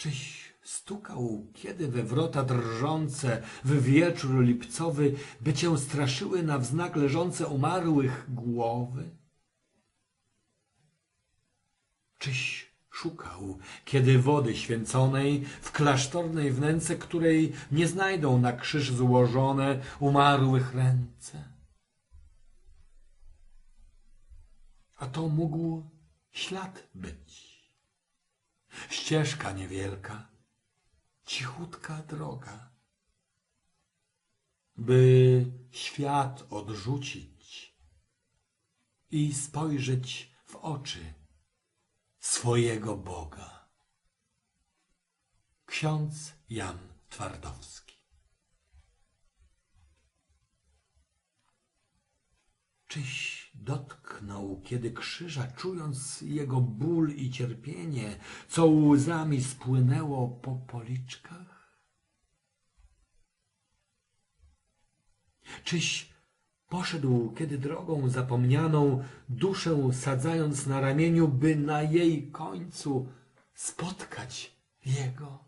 Czyś stukał kiedy we wrota drżące w wieczór lipcowy, by cię straszyły na wznak leżące umarłych głowy? Czyś szukał, kiedy wody święconej w klasztornej wnęce, której nie znajdą na krzyż złożone umarłych ręce? A to mógł ślad być. Ścieżka niewielka, cichutka droga, by świat odrzucić i spojrzeć w oczy swojego Boga. Ksiądz Jan Twardowski Czyś dotknął kiedy krzyża, czując jego ból i cierpienie, co łzami spłynęło po policzkach? Czyś poszedł kiedy drogą zapomnianą, duszę sadzając na ramieniu, by na jej końcu spotkać jego?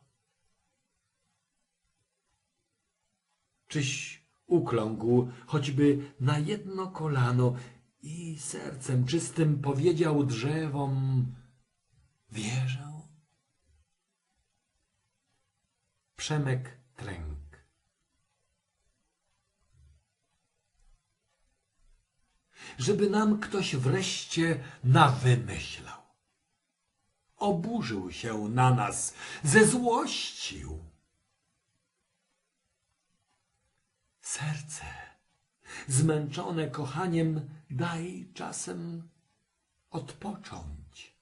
Czyś ukląkł choćby na jedno kolano i sercem czystym powiedział drzewom wierzę. Przemek Tręk Żeby nam ktoś wreszcie nawymyślał. Oburzył się na nas, zezłościł. Serce, zmęczone kochaniem, daj czasem odpocząć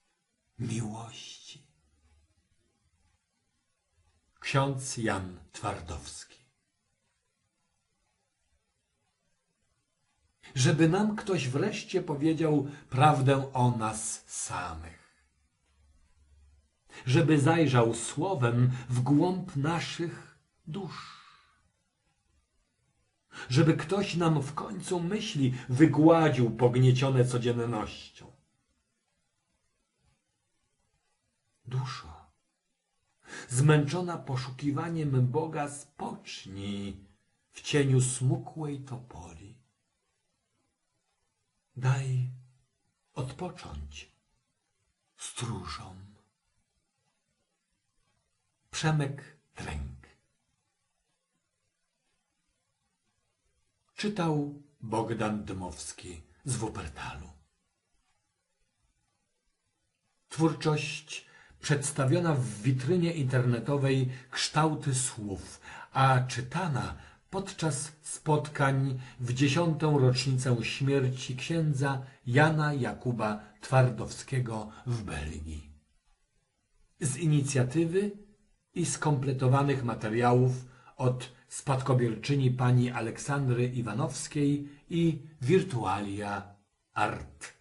miłości. Ksiądz Jan Twardowski Żeby nam ktoś wreszcie powiedział prawdę o nas samych. Żeby zajrzał słowem w głąb naszych dusz żeby ktoś nam w końcu myśli wygładził pogniecione codziennością. Duszo, zmęczona poszukiwaniem Boga, spocznij w cieniu smukłej topoli. Daj odpocząć stróżom. Przemek Tręk Czytał Bogdan Dmowski z Wuppertalu. Twórczość przedstawiona w witrynie internetowej kształty słów, a czytana podczas spotkań w dziesiątą rocznicę śmierci księdza Jana Jakuba Twardowskiego w Belgii. Z inicjatywy i skompletowanych materiałów od spadkobierczyni pani Aleksandry Iwanowskiej i Wirtualia Art.